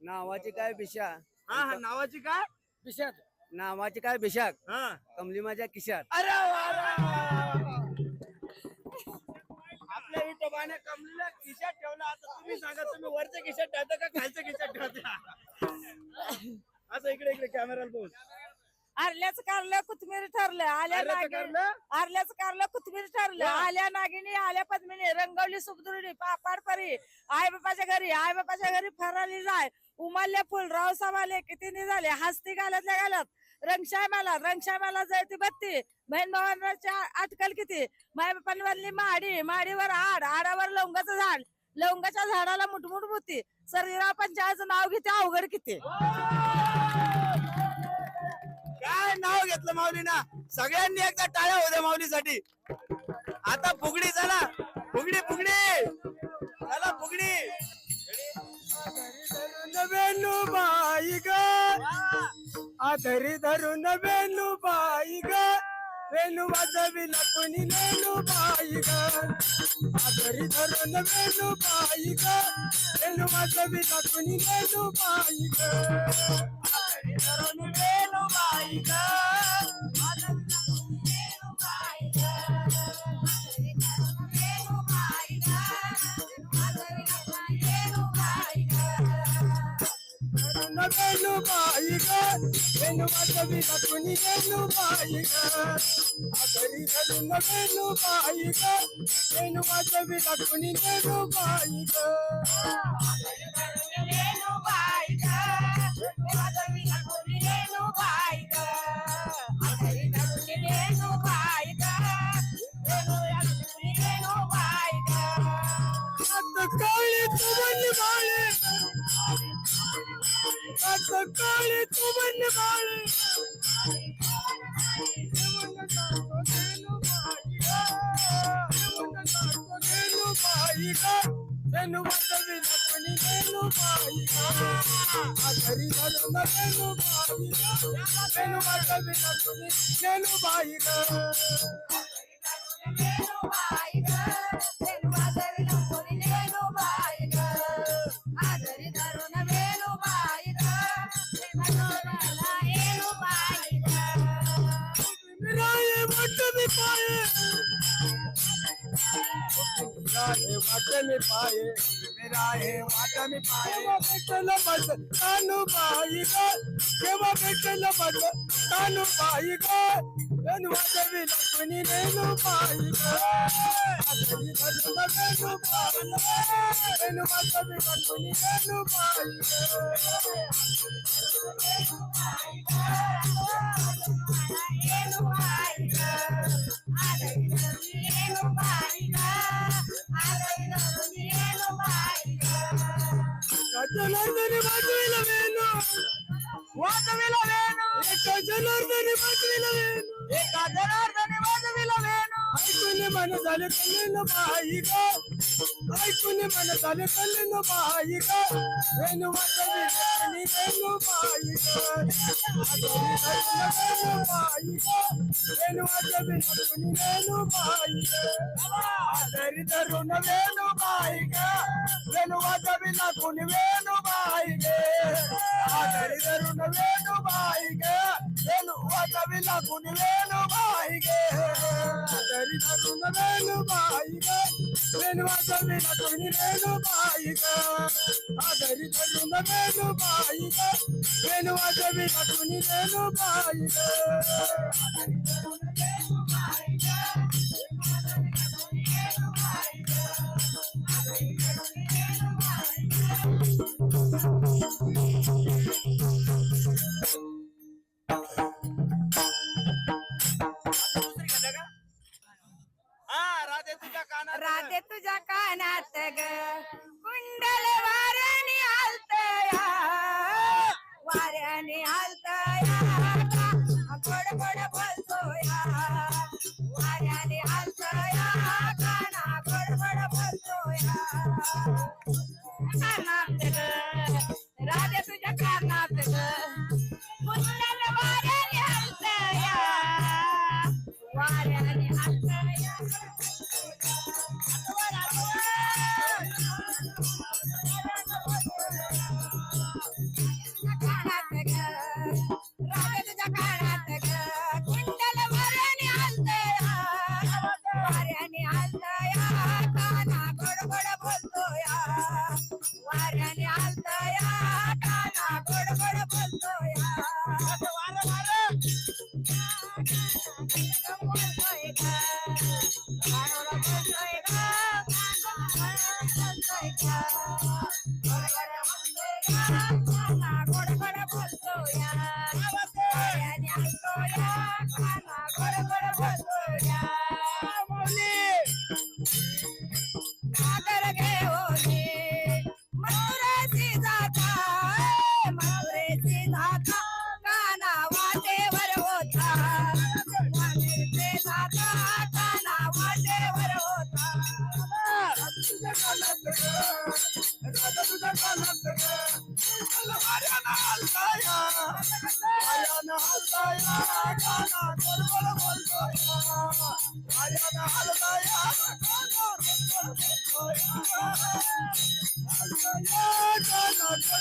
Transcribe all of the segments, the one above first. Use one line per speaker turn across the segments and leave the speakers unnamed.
नावाची काय बिशा?
हा हा नावाची काय?
बिशात. नावाची काय बिशाक
हा.
कमली माझ्या किशात
अरे वा वा वा. आपल्या विठोबाने कमलीला खिशात ठेवला. आता तुम्ही सांगा तुम्ही वरच्या खिशात ठेवता का खालच्या खिशात ठेवता? असं इकडे इकडे कॅमेराला बोल
आरल्याचं कारलं कोथमीर ठरलं. आल्या
आल्याचं
नागिनी
कारलं?
आरल्याचं कारलं कोथमीर ठरलं.
वा.
आल्या नागिनी आल्या पद्मिनी. रंगवली सुखदुरडी पापाड परी. आई बापाच्या घरी आई बापाच्या घरी फराली जाय. उमाल्य फुल रावसाब किती निघाले? हस्ती घालतल्या घालत. रंगशाय मला जायती बत्ती. बहीण भावांवरची अटकल किती? माय बापांवरली माडी माडीवर आड आडावर लवंगाचं झाड. लवंगाच्या झाडाला मुठमुठ होती सर्जीराव पंचायतचं नाव घेते अवघड किती?
काय नाव घेतलं माऊलीना? सगळ्यांनी एकदा टाळ्या होत्या माऊलीसाठी. आता फुगडी चला. फुगडी फुगडी. चला फुगडी.
बेनू बाई ग. आधरी धरून बेनू बाई ग. वेणू वाजविला कोणी नेनू बाई ग. आधरी धरून बेनू बाई ग. वेणू वाजविला कोणी नेनू बाई ग. वेणू वाजविला कोणी नेनू बाई ग आधरी धरून बेनू बाई ಮಗನು ಮಗವಿನ ಕುಣಿದೇನು ಬಾಯಿನ ಆಚರಿಸಲು ಮಗನು ಬಾಯಿನ ಮಗವಿನ ಕುಣಿದೇನು ಬಾಯಿನ राये वाट में पाए मेरा है वाट में पाए। केव्हा भेटलं बस कानू बाई ग केव्हा भेटलं बस कानू बाई ग रेणू वाजवी लक्ष्मी रेणू बाई ग। रेणू वाजवी लक्ष्मी रेणू बाई ग गजनंदनी ऐकून मन झाले कलेन बाई ग ऐकून मन झाले कलेन बाई ग वेणू वाजवी आणि बाई ग आजरी धरून बाई ग वेणू वाजवी आणि बाई ग आजरी धरून वेणू बाई ग वेणू वाजवी लागून वेणू बाई ग आजरी धरून वेणू वेणू वाजवी लागून वेणू बाई ग आजरी धरून वेणू बाई ग वेणू वाजवी लागून वेणू बाई ग आजरी धरून वेणू बाई ग वेणू
तुझ्या कानात
ग. कुंडल वाऱ्याने हालतया वाऱ्याने हालतया गोड गोड बोलतोया. वाऱ्याने हालतया काना गोड गोड बोलतोया. कानात ग? वाऱ्याने आलता काना गोड गोड बोलतो
वार वार.
बोलतोय का वारोड बोलतोय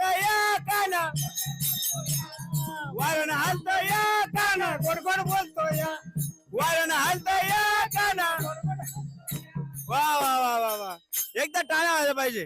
या काना वारण हलत या काना गोड बोलतो
या. वारण हलत या काना वा वा वा वा वा. एकदा टाळा आला पाहिजे.